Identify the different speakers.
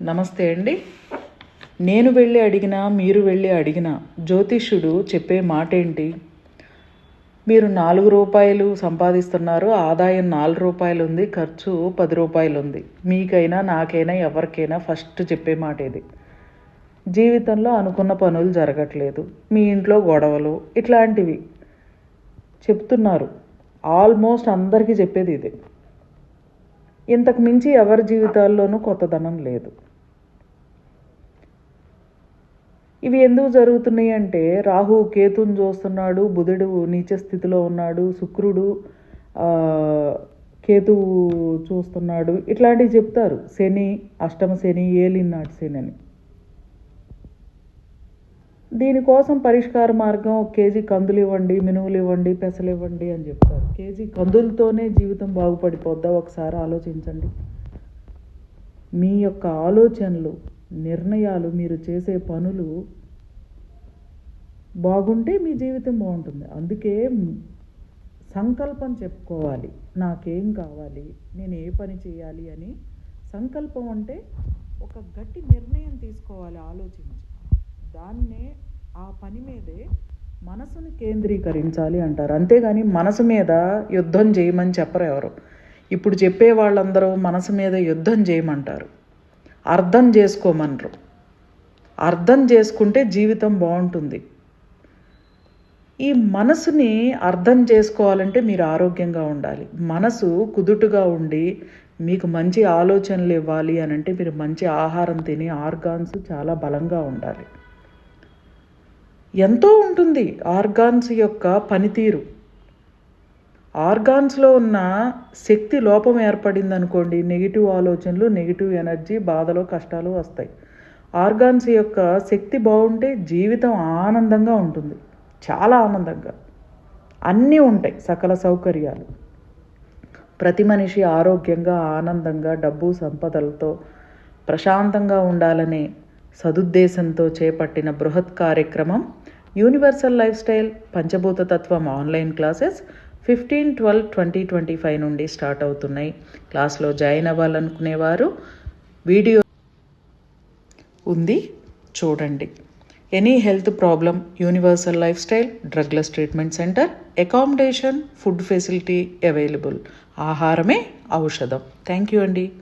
Speaker 1: నమస్తే అండి. నేను వెళ్ళి అడిగినా మీరు వెళ్ళి అడిగినా జ్యోతిష్యుడు చెప్పే మాట ఏంటి మీరు నాలుగు రూపాయలు సంపాదిస్తున్నారు ఆదాయం నాలుగు రూపాయలు ఉంది ఖర్చు పది రూపాయలు ఉంది మీకైనా నాకైనా ఎవరికైనా ఫస్ట్ చెప్పే మాట ఇది జీవితంలో అనుకున్న పనులు జరగట్లేదు. మీ ఇంట్లో గొడవలు ఇట్లాంటివి చెప్తున్నారు. ఆల్మోస్ట్ అందరికీ చెప్పేది ఇదే. ఇంతకు మించి ఎవరి జీవితాల్లోనూ కొత్తదనం లేదు. ఇవి ఎందుకు జరుగుతున్నాయి అంటే రాహు కేతుని చూస్తున్నాడు బుధుడు నీచ స్థితిలో ఉన్నాడు శుక్రుడు కేతువు చూస్తున్నాడు. ఇట్లాంటివి చెప్తారు. శని అష్టమ శని ఏలినాటి శని అని. దీనికోసం పరిష్కార మార్గం ఒక కేజీ కందులు ఇవ్వండి మినువులు ఇవ్వండి పెసలు ఇవ్వండి అని చెప్తారు. కేజీ కందులతోనే జీవితం బాగుపడిపోద్దా? ఒకసారి ఆలోచించండి. మీ యొక్క ఆలోచనలు నిర్ణయాలు మీరు చేసే పనులు బాగుంటే మీ జీవితం బాగుంటుంది. అందుకే సంకల్పం చెప్పుకోవాలి. నాకేం కావాలి? నేను ఏ పని చేయాలి అని సంకల్పం అంటే ఒక గట్టి నిర్ణయం తీసుకోవాలి ఆలోచించి. దాన్నే ఆ పని మీదే మనసుని కేంద్రీకరించాలి అంటారు. అంతేగాని మనసు మీద యుద్ధం చేయమని చెప్పరు ఎవరు. ఇప్పుడు చెప్పే వాళ్ళందరూ మనసు మీద యుద్ధం చేయమంటారు. అర్థం చేసుకోమనరు. అర్థం చేసుకుంటే జీవితం బాగుంటుంది. ఈ మనసుని అర్థం చేసుకోవాలంటే మీరు ఆరోగ్యంగా ఉండాలి. మనసు కుదుటుగా ఉండి మీకు మంచి ఆలోచనలు ఇవ్వాలి అని అంటే మీరు మంచి ఆహారం తిని ఆర్గాన్స్ చాలా బలంగా ఉండాలి. ఎంతో ఉంటుంది ఆర్గాన్స్ యొక్క పనితీరు. ఆర్గాన్స్లో ఉన్న శక్తి లోపం ఏర్పడింది అనుకోండి నెగిటివ్ ఆలోచనలు నెగిటివ్ ఎనర్జీ బాధలు కష్టాలు వస్తాయి. ఆర్గాన్స్ యొక్క శక్తి బాగుంటే జీవితం ఆనందంగా ఉంటుంది. చాలా ఆనందంగా. అన్నీ ఉంటాయి సకల సౌకర్యాలు. ప్రతి మనిషి ఆరోగ్యంగా ఆనందంగా డబ్బు సంపదలతో ప్రశాంతంగా ఉండాలనే సదుద్దేశంతో చేపట్టిన బృహత్ కార్యక్రమం యూనివర్సల్ లైఫ్ స్టైల్ పంచభూత తత్వం online classes fifteen twelve twenty twenty five నుండి స్టార్ట్ అవుతున్నాయి. క్లాస్లో జాయిన్ అవ్వాలనుకునేవారు వీడియో ఉంది చూడండి. Any health problem universal lifestyle drugless treatment centre accommodation food facility available. ఆహారమే ఔషధం. థ్యాంక్ యూ అండి.